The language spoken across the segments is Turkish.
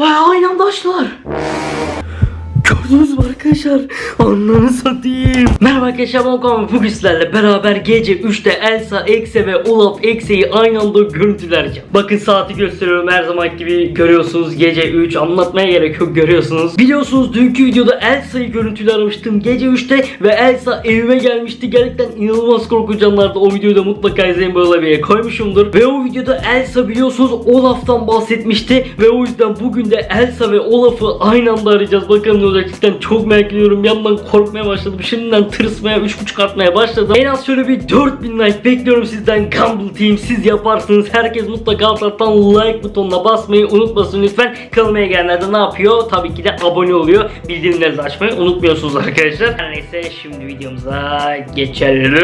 Wow, não, dostlar. Gördünüz mü arkadaşlar? Ananı satayım. Merhaba arkadaşlar Okan bugün sizlerle beraber gece 3'te Elsa, Ekse ve Olaf Ekse'yi aynı anda görüntülereceğim. Bakın saati gösteriyorum her zaman gibi görüyorsunuz gece 3 anlatmaya gerek yok görüyorsunuz. Biliyorsunuz dünkü videoda Elsa'yı görüntülü gece 3'te ve Elsa evime gelmişti. Gerçekten inanılmaz korkunç anlardı. O videoyu da mutlaka izleyin böyle bir yere koymuşumdur. Ve o videoda Elsa biliyorsunuz Olaf'tan bahsetmişti ve o yüzden bugün de Elsa ve Olaf'ı aynı anda arayacağız. Bakalım ne olacak cidden çok merak ediyorum. Yandan korkmaya başladım. Şimdiden tırsmaya 3.5 artmaya başladım. En az şöyle bir 4000 like bekliyorum sizden Gumball Team. Siz yaparsınız. Herkes mutlaka alttan like butonuna basmayı unutmasın lütfen. Kanalıma gelenler de ne yapıyor? Tabii ki de abone oluyor. Bildirimlerinizi açmayı unutmuyorsunuz arkadaşlar. Her neyse şimdi videomuza geçelim.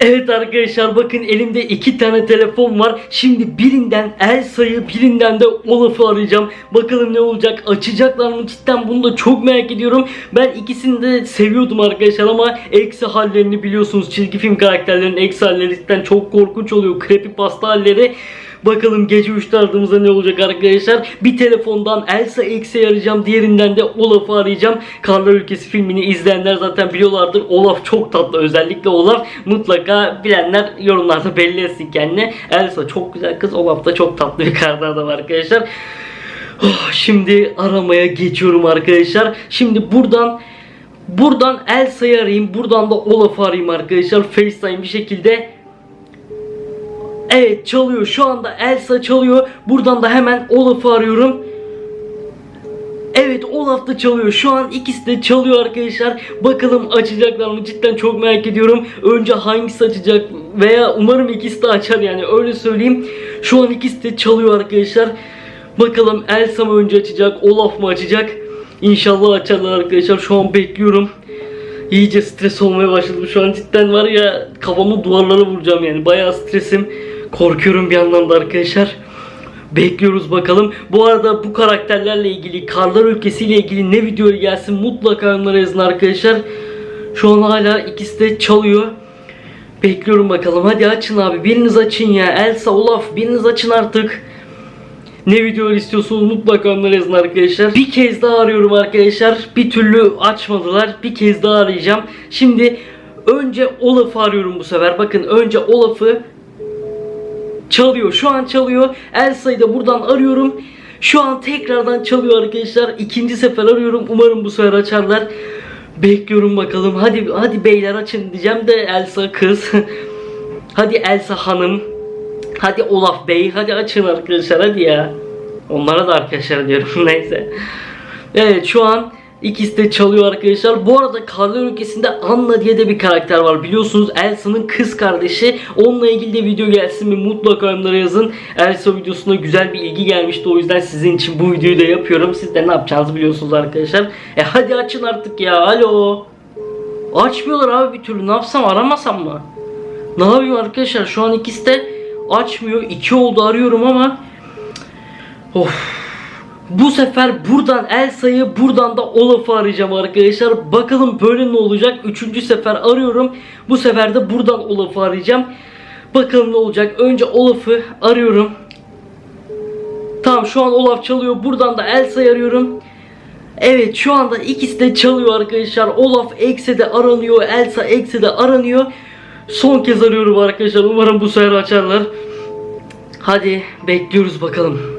Evet arkadaşlar bakın elimde iki tane telefon var. Şimdi birinden Elsa'yı birinden de Olaf'ı arayacağım. Bakalım ne olacak? Açacaklar mı? Cidden bunu da çok merak ediyorum. Ben ikisini de seviyordum arkadaşlar ama eksi hallerini biliyorsunuz. Çizgi film karakterlerinin eksi halleri cidden çok korkunç oluyor. Creepypasta halleri. Bakalım gece 3'te aradığımızda ne olacak arkadaşlar. Bir telefondan Elsa X'i arayacağım. Diğerinden de Olaf'ı arayacağım. Karlar Ülkesi filmini izleyenler zaten biliyorlardır. Olaf çok tatlı. Özellikle Olaf. Mutlaka bilenler yorumlarda belli etsin kendine. Elsa çok güzel kız. Olaf da çok tatlı bir kardan adam arkadaşlar. Oh, şimdi aramaya geçiyorum arkadaşlar. Şimdi buradan buradan Elsa'yı arayayım. Buradan da Olaf'ı arayayım arkadaşlar. FaceTime bir şekilde Evet çalıyor. Şu anda Elsa çalıyor. Buradan da hemen Olaf'ı arıyorum. Evet Olaf da çalıyor. Şu an ikisi de çalıyor arkadaşlar. Bakalım açacaklar mı? Cidden çok merak ediyorum. Önce hangisi açacak veya umarım ikisi de açar yani öyle söyleyeyim. Şu an ikisi de çalıyor arkadaşlar. Bakalım Elsa mı önce açacak, Olaf mı açacak? İnşallah açarlar arkadaşlar. Şu an bekliyorum. İyice stres olmaya başladım. Şu an cidden var ya kafamı duvarlara vuracağım yani. Bayağı stresim. Korkuyorum bir yandan da arkadaşlar. Bekliyoruz bakalım. Bu arada bu karakterlerle ilgili, Karlar Ülkesi ile ilgili ne video gelsin mutlaka yorumlara yazın arkadaşlar. Şu an hala ikisi de çalıyor. Bekliyorum bakalım. Hadi açın abi. Biriniz açın ya. Elsa, Olaf biriniz açın artık. Ne video istiyorsunuz mutlaka onları yazın arkadaşlar. Bir kez daha arıyorum arkadaşlar. Bir türlü açmadılar. Bir kez daha arayacağım. Şimdi önce Olaf'ı arıyorum bu sefer. Bakın önce Olaf'ı çalıyor. Şu an çalıyor. Elsa'yı da buradan arıyorum. Şu an tekrardan çalıyor arkadaşlar. İkinci sefer arıyorum. Umarım bu sefer açarlar. Bekliyorum bakalım. Hadi hadi beyler açın diyeceğim de Elsa kız. hadi Elsa hanım. Hadi Olaf Bey hadi açın arkadaşlar hadi ya. Onlara da arkadaşlar diyorum neyse. Evet şu an ikisi de çalıyor arkadaşlar. Bu arada Karlar Ülkesi'nde Anna diye de bir karakter var. Biliyorsunuz Elsa'nın kız kardeşi. Onunla ilgili de video gelsin mi mutlaka yorumlara yazın. Elsa videosuna güzel bir ilgi gelmişti. O yüzden sizin için bu videoyu da yapıyorum. Siz de ne yapacağınızı biliyorsunuz arkadaşlar. E hadi açın artık ya. Alo. Açmıyorlar abi bir türlü. Ne yapsam aramasam mı? Ne yapayım arkadaşlar? Şu an ikisi de açmıyor. İki oldu arıyorum ama Of. Bu sefer buradan Elsa'yı buradan da Olaf'ı arayacağım arkadaşlar. Bakalım böyle ne olacak? Üçüncü sefer arıyorum. Bu sefer de buradan Olaf'ı arayacağım. Bakalım ne olacak? Önce Olaf'ı arıyorum. Tamam şu an Olaf çalıyor. Buradan da Elsa'yı arıyorum. Evet şu anda ikisi de çalıyor arkadaşlar. Olaf Ekse'de aranıyor. Elsa Ekse'de aranıyor. Son kez arıyorum arkadaşlar. Umarım bu sefer açarlar. Hadi bekliyoruz bakalım.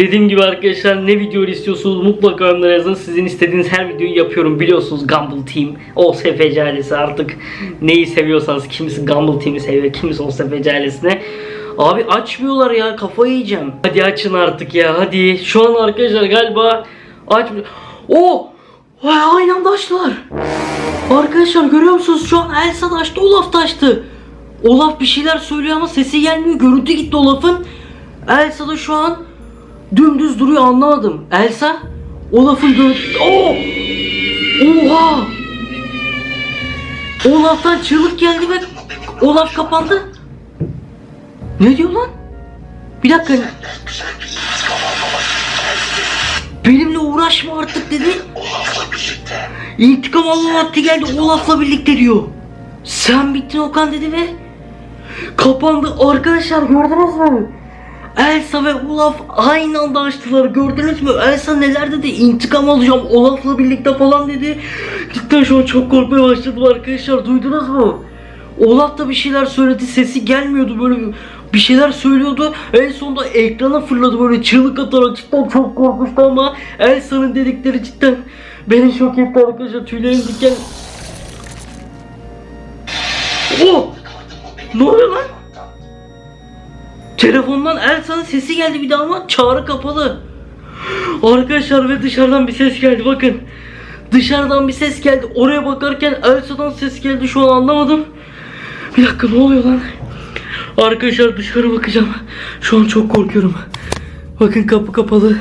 Dediğim gibi arkadaşlar ne video istiyorsunuz mutlaka yorumlara yazın. Sizin istediğiniz her videoyu yapıyorum biliyorsunuz Gumball Team. OSFC ailesi artık neyi seviyorsanız kimisi Gumball Team'i seviyor kimisi OSFC ailesine. Abi açmıyorlar ya kafayı yiyeceğim. Hadi açın artık ya hadi. Şu an arkadaşlar galiba açmıyor. Oh! Vay aynı anda açtılar. Arkadaşlar görüyor musunuz? Şu an Elsa da açtı, Olaf da açtı. Olaf bir şeyler söylüyor ama sesi gelmiyor. Görüntü gitti Olaf'ın. Elsa da şu an dümdüz duruyor anlamadım. Elsa Olaf'ın görüntü... Oh! Oha! Olaf'tan çığlık geldi ve Olaf kapandı. Ne diyor lan? Bir dakika. Benimle uğraşma artık dedi. Olaf'la birlikte İntikam alma vakti geldi Olaf'la birlikte diyor. Sen bittin Okan dedi ve kapandı. Arkadaşlar gördünüz mü? Elsa ve Olaf aynı anda açtılar gördünüz mü? Elsa neler dedi? İntikam alacağım Olaf'la birlikte falan dedi. Cidden şu an çok korkmaya başladım arkadaşlar duydunuz mu? Olaf da bir şeyler söyledi sesi gelmiyordu böyle bir şeyler söylüyordu. En sonunda ekrana fırladı böyle çığlık atarak cidden çok korkmuştu ama Elsa'nın dedikleri cidden beni şok etti arkadaşlar tüylerim diken. Oh! Ne oluyor lan? Telefondan Elsa'nın sesi geldi bir daha ama çağrı kapalı. Arkadaşlar ve dışarıdan bir ses geldi bakın. Dışarıdan bir ses geldi. Oraya bakarken Elsa'dan ses geldi şu an anlamadım. Bir dakika ne oluyor lan? Arkadaşlar dışarı bakacağım. Şu an çok korkuyorum. Bakın kapı kapalı.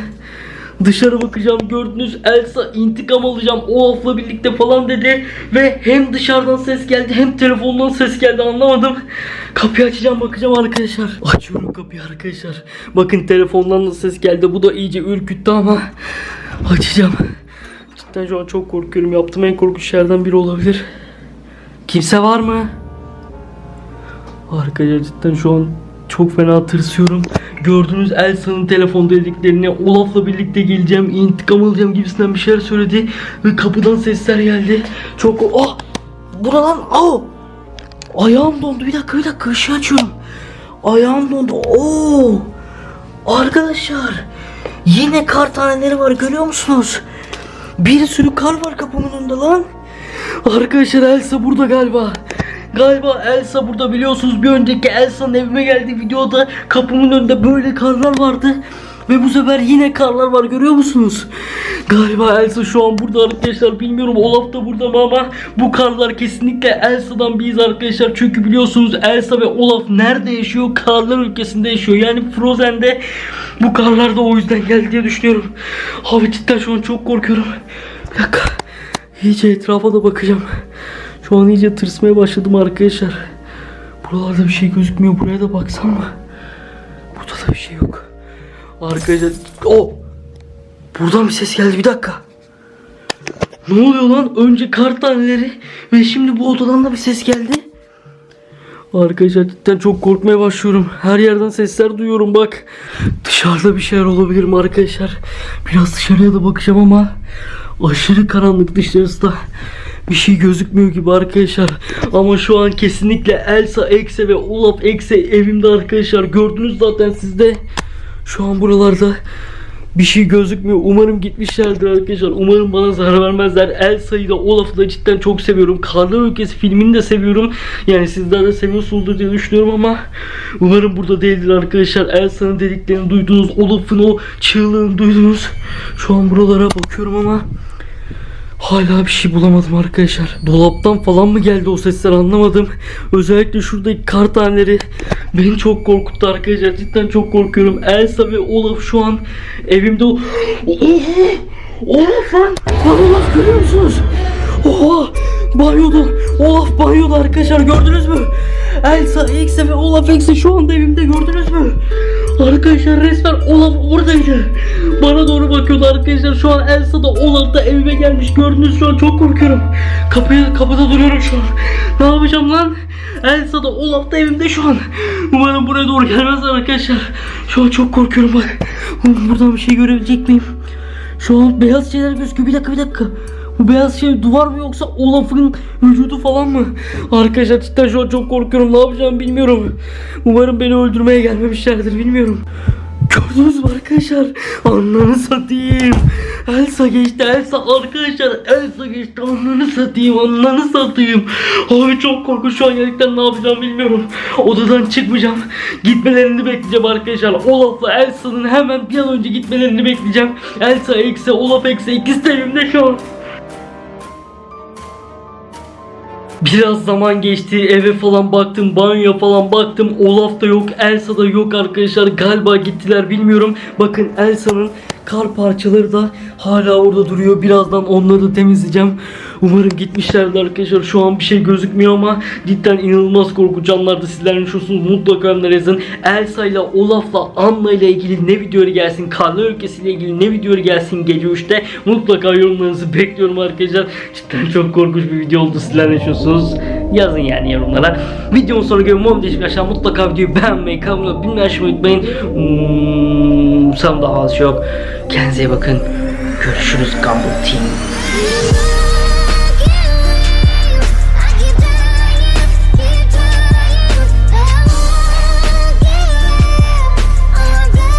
Dışarı bakacağım gördünüz Elsa intikam alacağım Olaf'la birlikte falan dedi ve hem dışarıdan ses geldi hem telefondan ses geldi anlamadım. Kapıyı açacağım bakacağım arkadaşlar. Açıyorum kapıyı arkadaşlar. Bakın telefondan da ses geldi bu da iyice ürküttü ama açacağım. Cidden şu an çok korkuyorum yaptığım en korkunç şeylerden biri olabilir. Kimse var mı? Arkadaşlar cidden şu an çok fena tırsıyorum. Gördüğünüz Elsa'nın telefon dediklerini Olaf'la birlikte geleceğim, intikam alacağım gibisinden bir şeyler söyledi. Ve kapıdan sesler geldi. Çok... Oh! Bu ne lan? Oh! Ayağım dondu. Bir dakika bir dakika ışığı açıyorum. Ayağım dondu. Oo! Arkadaşlar yine kar taneleri var görüyor musunuz? Bir sürü kar var kapımın önünde lan. Arkadaşlar Elsa burada galiba. Galiba Elsa burada biliyorsunuz bir önceki Elsa'nın evime geldiği videoda kapımın önünde böyle karlar vardı. Ve bu sefer yine karlar var görüyor musunuz? Galiba Elsa şu an burada arkadaşlar bilmiyorum Olaf da burada mı ama bu karlar kesinlikle Elsa'dan bir iz arkadaşlar. Çünkü biliyorsunuz Elsa ve Olaf nerede yaşıyor? Karlar ülkesinde yaşıyor. Yani Frozen'de bu karlar da o yüzden geldi diye düşünüyorum. Abi cidden şu an çok korkuyorum. Bir dakika. İyice etrafa da bakacağım. Şu an iyice tırsmaya başladım arkadaşlar. Buralarda bir şey gözükmüyor. Buraya da baksam mı? Burada da bir şey yok. Arkadaşlar o Buradan bir ses geldi bir dakika. Ne oluyor lan? Önce kar taneleri ve şimdi bu odadan da bir ses geldi. Arkadaşlar cidden çok korkmaya başlıyorum. Her yerden sesler duyuyorum bak. Dışarıda bir şeyler olabilir mi arkadaşlar? Biraz dışarıya da bakacağım ama aşırı karanlık dışarısı da. Bir şey gözükmüyor gibi arkadaşlar. Ama şu an kesinlikle Elsa Ekse ve Olaf Ekse evimde arkadaşlar. Gördünüz zaten sizde. Şu an buralarda bir şey gözükmüyor. Umarım gitmişlerdir arkadaşlar. Umarım bana zarar vermezler. Elsa'yı da Olaf'ı da cidden çok seviyorum. Karlar Ülkesi filmini de seviyorum. Yani sizler de seviyorsunuzdur diye düşünüyorum ama umarım burada değildir arkadaşlar. Elsa'nın dediklerini duydunuz. Olaf'ın o çığlığını duydunuz. Şu an buralara bakıyorum ama Hala bir şey bulamadım arkadaşlar. Dolaptan falan mı geldi o sesler anlamadım. Özellikle şuradaki kar taneleri beni çok korkuttu arkadaşlar. Cidden çok korkuyorum. Elsa ve Olaf şu an evimde. Oha! Olaf lan! Lan Olaf görüyor musunuz? Oha! Banyoda! Olaf banyoda arkadaşlar gördünüz mü? Elsa, Ekse ve Olaf Ekse şu anda evimde gördünüz mü? Arkadaşlar resmen Olaf oradaydı. Bana doğru bakıyordu arkadaşlar. Şu an Elsa da Olaf da evime gelmiş. Gördünüz şu an çok korkuyorum. Kapıya kapıda duruyorum şu an. Ne yapacağım lan? Elsa da Olaf da evimde şu an. Umarım buraya doğru gelmezler arkadaşlar. Şu an çok korkuyorum bak. Buradan bir şey görebilecek miyim? Şu an beyaz şeyler gözüküyor. Bir dakika bir dakika. Bu beyaz şey duvar mı yoksa Olaf'ın vücudu falan mı? Arkadaşlar cidden şu an çok korkuyorum. Ne yapacağımı bilmiyorum. Umarım beni öldürmeye gelmemişlerdir bilmiyorum. Gördünüz mü arkadaşlar? Ananı satayım. Elsa geçti Elsa arkadaşlar Elsa geçti ananı satayım ananı satayım. Abi çok korkunç şu an gerçekten ne yapacağım bilmiyorum. Odadan çıkmayacağım. Gitmelerini bekleyeceğim arkadaşlar. Olaf'la Elsa'nın hemen bir an önce gitmelerini bekleyeceğim. Elsa ekse Olaf ekse ikisi de evimde şu an. Biraz zaman geçti eve falan baktım banyoya falan baktım. Olaf da yok Elsa da yok arkadaşlar. Galiba gittiler bilmiyorum. Bakın Elsa'nın kar parçaları da hala orada duruyor. Birazdan onları da temizleyeceğim. Umarım gitmişlerdir arkadaşlar. Şu an bir şey gözükmüyor ama cidden inanılmaz korkunç anlarda sizler ne düşünüyorsunuz? Mutlaka yorumlara yazın. Elsa ile Olaf'la Anna ile ilgili ne videoları gelsin? Karlar Ülkesi ile ilgili ne videoları gelsin? Gece 3'te mutlaka yorumlarınızı bekliyorum arkadaşlar. Cidden çok korkunç bir video oldu. Sizler ne düşünüyorsunuz Yazın yani yorumlara. Videonun sonra görün. Umarım değişik arkadaşlar. Mutlaka videoyu beğenmeyi, kanalıma bilmeyi açmayı unutmayın. Hmm, daha az yok. Kendinize iyi bakın. Görüşürüz Gumball Team.